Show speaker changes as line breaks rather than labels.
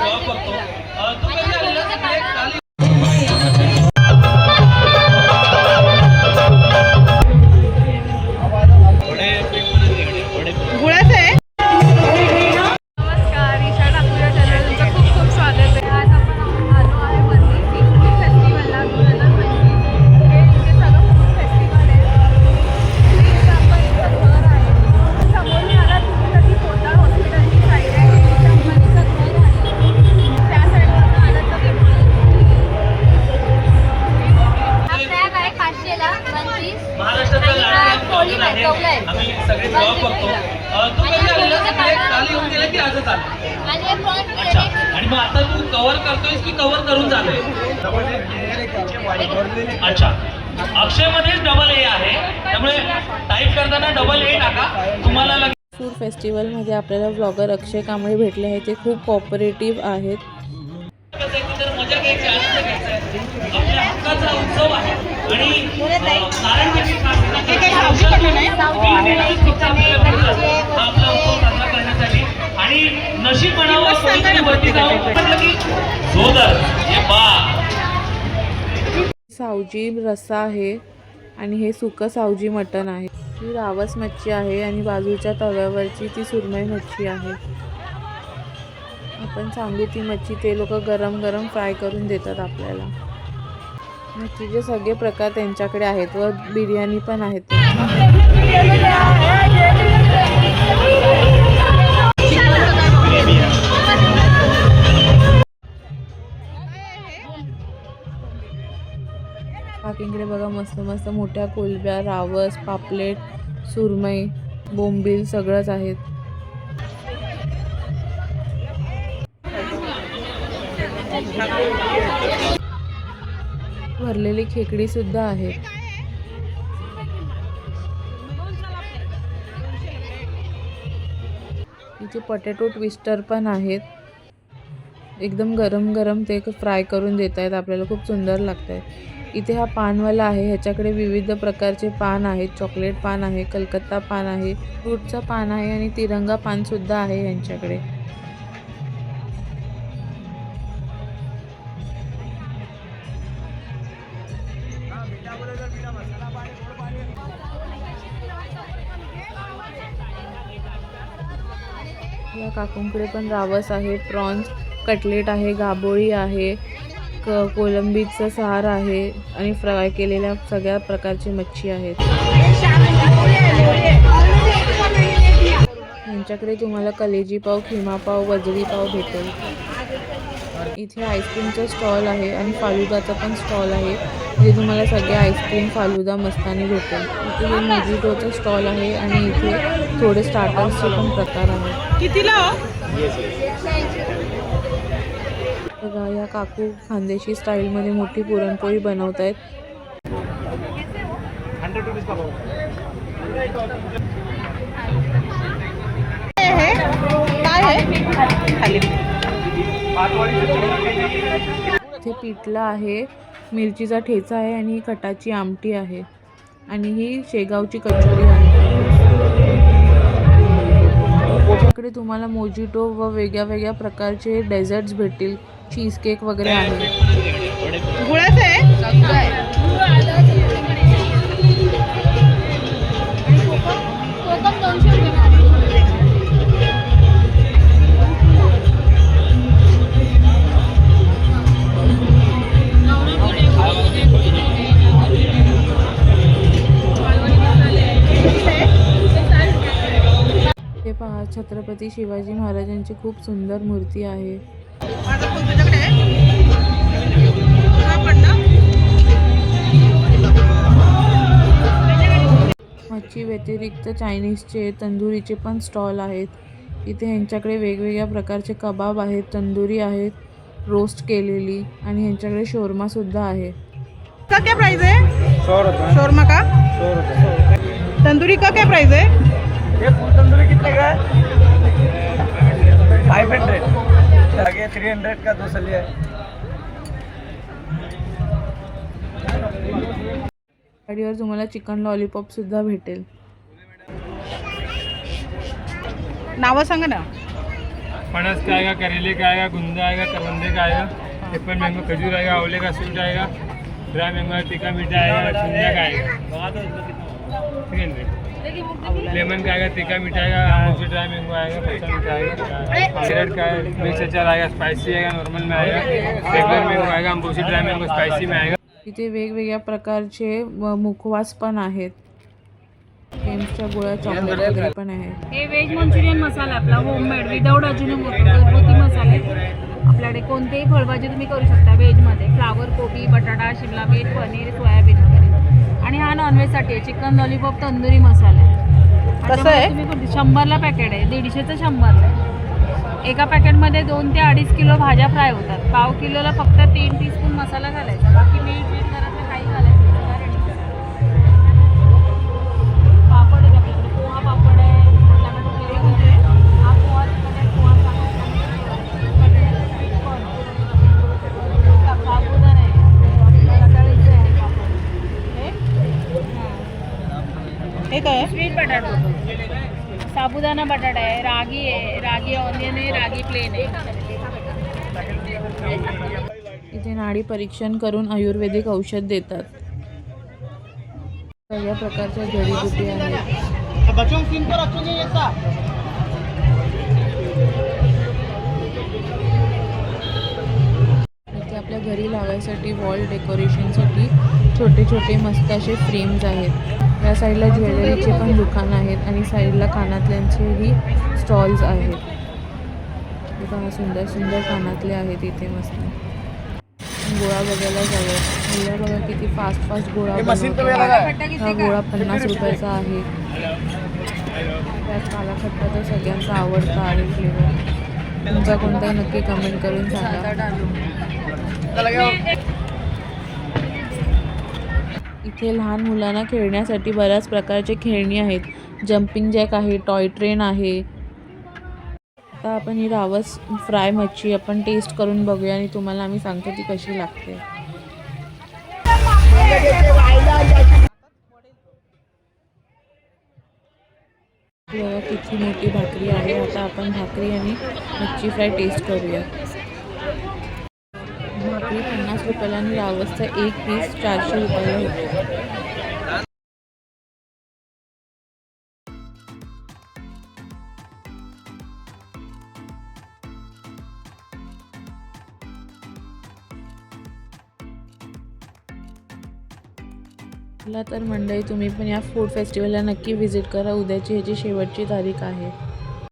দোয়া করতো তুমি येऊन गेला की आजच आला
आणि हे
आणि मग आता तू कव्हर करतोयस की कव्हर करून झालंय? अच्छा. अक्षयमध्येच डबल ए आहे. त्यामुळे टाईप करताना डबल ए टाका. तुम्हाला लगेच
फूड फेस्टिवलमध्ये आपल्याला ब्लॉगर अक्षय कांबळे भेटले आहेत. ते खूप कॉपरेटिव्ह आहेत.
कसं
सावजी रस्सा आहे आणि हे सुकं सावजी मटण आहे. ही रावस मच्छी आहे आणि बाजूच्या तव्यावरची ती सुरमई मच्छी आहे. आपण सांगू ती मच्छी ते लोक गरम गरम फ्राय करून देतात आपल्याला. मच्छीचे सगळे प्रकार त्यांच्याकडे आहेत व बिर्याणी पण आहेत. इकडे बघा मस्त मस्त मोठ्या कोलब्या रावस पापलेट सुरमई बोंबील सगळंच आहेत. भरलेली खेकडी सुद्धा आहे इथे पटॅटो ट्विस्टर पण आहेत. एकदम गरम गरम ते फ्राय करून देत आहेत आपल्याला खूप सुंदर लागत आहे इथे हा पानवाला आहे. ह्याच्याकडे विविध प्रकारचे पान आहेत. चॉकलेट पान आहे कलकत्ता पान आहे फ्रूटचं पान आहे आणि तिरंगा पानसुद्धा आहे यांच्याकडे या काकूंकडे पण रावस आहे प्रॉन्स कटलेट आहे गाबोळी आहे. क कोलंबीचं सार आहे आणि फ्राय केलेल्या सगळ्या प्रकारची मच्छी आहेत. यांच्याकडे तुम्हाला कलेजी पाव खिमा पाव वजडी पाव भेटेल. इथे आईस्क्रीमचं स्टॉल आहे आणि फालुदाचा पण स्टॉल आहे. इथे तुम्हाला सगळे आईस्क्रीम फालुदा मस्तानी भेटेल. इथे हे मोजिटोचं स्टॉल आहे आणि इथे थोडे स्टार्टर्सचे पण प्रकार आहेत.
कितीला हो?
बघा या काकू खानदेशी स्टाईलमध्ये मोठी पुरणपोळी बनवत आहेत इथे पिठला आहे मिरचीचा ठेचा आहे आणि ही कटाची आमटी आहे. आणि ही शेगावची कचोरी आहे. इकडे तुम्हाला मोजिटो व वेगळ्या वेगळ्या प्रकारचे डेझर्ट्स भेटतील. चीज केक वगैरे आहे.
गुळाचं
छत्रपती शिवाजी महाराजांची खूप सुंदर मूर्ती आहे.
आहे.
मच्छी व्यतिरिक्त चायनीजचे तंदुरीचे पण स्टॉल आहेत. इथे ह्यांच्याकडे वेगवेगळ्या प्रकारचे कबाब आहेत तंदुरी आहेत रोस्ट केलेली आणि ह्यांच्याकडे शोरमासुद्धा आहे.
का क्या प्राइस है
रुपये
शोरमा का? तंदूरी का क्या प्राइस है
ये फुल तंदूरी कितने का? थ्री हंड्रेड का दो सलिया है।
गाडीवर तुम्हाला चिकन लॉलीपॉप सुद्धा भेटेल.
नावं सांगा ना.
फणस का आएगा करेले का आएगा गुंदा आएगा करवंदे का आएगा एप्पल मैंगो खजूर आएगा आंवले का स्वीट आएगा ड्राई मैंगो टीका मीठा आएगा का आएगा ठीक है लेमन का आएगा तीखा मीठा आएगा आमूसी ड्राई मैंगो आएगा कच्चा मीठा आएगा केरट का मिक्स अचार आएगा स्पाइसी आएगा नॉर्मल में आएगा। रेगुलर मैंगो आएगा अम्बूसी ड्राई मैंगो स्पाइसी में आएगा।
इथे वेगवेगळ्या प्रकारचे मुखवास पण आहेत. थेम्सच्या गोळ्या चॉकलेट वगैरे पण आहे
हे व्हेज मंचुरियन मसाला आपला होममेड विदाऊट अजिनोमोटो घरगुती मसाले. आपल्याकडे कोणतेही फळभाजी तुम्ही करू शकता व्हेजमध्ये फ्लावर कोबी बटाटा शिमला मिर्च पनीर सोयाबीन. आणि हा नॉनव्हेजसाठी आहे. चिकन लॉलीपॉप तंदुरी मसाला आहे.
कसं आहे?
तुम्ही शंभरला पॅकेट आहे. दीडशेचं शंभरला आहे. एका पॅकेटमध्ये दोन ते अडीच किलो भाज्या फ्राय होतात. पाव किलोला फक्त तीन टीस्पून मसाला घालायचा. बाकी मीठ मीठ साबुदाणा बटाटा आहे रागी आहे रागी ऑनियन आहे रागी प्लेन आहे.
इथे नाडी परीक्षण करून आयुर्वेदिक औषध देतात. सगळ्या प्रकारच्या जडीबुटी आहेत. इथे आपल्या घरी लावायसाठी वॉल डेकोरेशनसाठी छोटे छोटे मस्त असे फ्रेम्स आहेत. या साईडला ज्वेलरीचे पण दुकान आहेत आणि साईडला कानातल्यांचेही स्टॉल्स आहेत. हे सुंदर सुंदर कानातले आहेत इथे मस्त. गोळा बघायला जाऊयात मुलं बघा किती फास्ट फास्ट गोळा. हा गोळा पन्नास रुपयाचा आहे. त्यात कालाखट्टा तर सगळ्यांचा आवडता आहे फ्लेवर तुमचा कोणता नक्की कमेंट करून सांगा. इथे लहान मुलांना खेळण्यासाठी बऱ्याच प्रकारचे खेळणी आहेत. जम्पिंग जॅक आहे टॉय ट्रेन आहे. आता आपण ही रावस फ्राय मच्छी आपण टेस्ट करून बघूया आणि तुम्हाला आम्ही सांगतो ती कशी लागते. किती मोठी भाकरी आहे. आता आपण भाकरी आणि मच्छी फ्राय टेस्ट करूया. भाकरी पन्नास रुपयाला आणि रावसचा एक पीस चारशे रुपयाला होतो. तर मंडळी तुम्ही पण या फूड फेस्टिवलला नक्की व्हिजिट करा. उद्याची ह्याची शेवटची तारीख आहे.